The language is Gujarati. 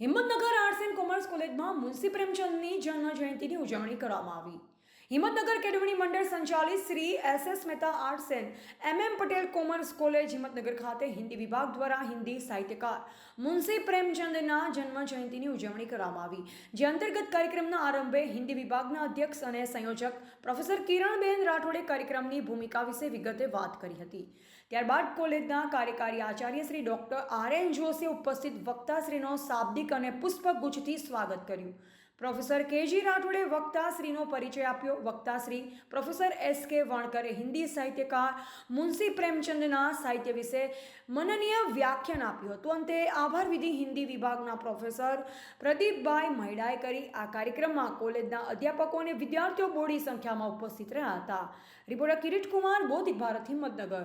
હિંમતનગર આર્ટ્સ એન્ડ કોમર્સ કોલેજમાં મુનશી પ્રેમચંદની જન્મ જયંતિની ઉજવણી કરવામાં આવી. હિંમતનગર કેળવણી મંડળ સંચાલિત Shri S S Mehta arts and M M Patel commerce college Himmatnagar ખાતે હિન્દી વિભાગ દ્વારા હિન્દી સાહિત્યકાર મુનશી પ્રેમચંદના જન્મ જયંતિની ઉજવણી કરવામાં આવી. જે અંતર્ગત કાર્યક્રમના આરંભે હિન્દી વિભાગના અધ્યક્ષ અને સંયોજક પ્રોફેસર કિરણબેન રાઠોડે કાર્યક્રમની ભૂમિકા વિશે વિગતે વાત કરી હતી. ત્યારબાદ કોલેજના કાર્યકારી Acharya Shri doctor R N જોશીએ ઉપસ્થિત વક્તાશ્રીનો શાબ્દિક અને પુષ્પગુચ્છથી સ્વાગત કર્યું. પ્રોફેસર કેજી રાઠોડે વક્તાશ્રીનો પરિચય આપ્યો. વક્તાશ્રી, પ્રોફેસર એસ કે વણકરે હિન્દી સાહિત્યકાર મુનશી પ્રેમચંદના સાહિત્ય વિશે મનનીય વ્યાખ્યાન આપ્યું હતું. અંતે આભાર વિધિ હિન્દી વિભાગના પ્રોફેસર પ્રદીપભાઈ મહિડાએ કરી. આ કાર્યક્રમમાં કોલેજના અધ્યાપકો અને વિદ્યાર્થીઓ બોડી સંખ્યામાં ઉપસ્થિત રહ્યા હતા. રિપોર્ટર કિરીટ કુમાર બોધિક ભારત, હિંમતનગર.